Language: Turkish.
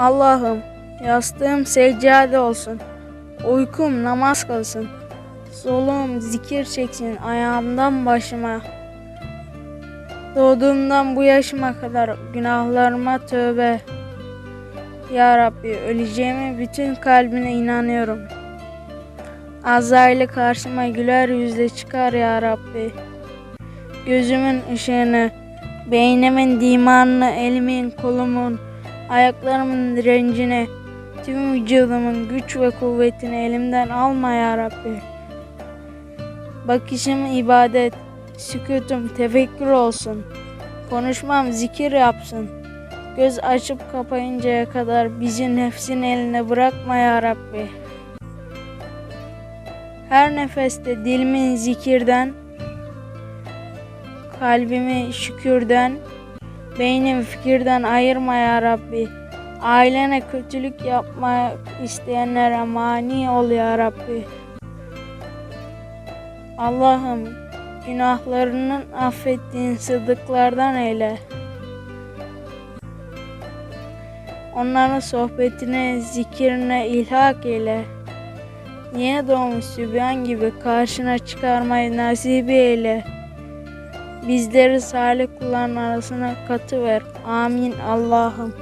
Allah'ım yastığım seccade olsun. Uykum namaz kılsın. Soluğum zikir çeksin ayağımdan başıma. Doğduğumdan bu yaşıma kadar günahlarıma tövbe. Ya Rabbi öleceğime bütün kalbine inanıyorum. Azrail'i karşıma güler yüzle çıkar ya Rabbi. Gözümün ışığını, beynimin dimanını, elimin, kolumun, ayaklarımın direncini, tüm vücudumun güç ve kuvvetini elimden alma ya Rabbi. Bakışım ibadet, sükutum tefekkür olsun. Konuşmam zikir yapsın. Göz açıp kapayıncaya kadar bizi nefsin eline bırakma ya Rabbi. Her nefeste dilimin zikirden, kalbimi şükürden, beynim fikirden ayırma ya Rabbi. Ailene kötülük yapmak isteyenlere mani ol ya Rabbi. Allah'ım günahlarının affettiğin sıddıklardan eyle. Onların sohbetine, zikrine ilhak eyle. Yeni doğmuş sübyan gibi karşına çıkarmayı nasip eyle. Bizleri salih kulların arasına katıver. Amin Allah'ım.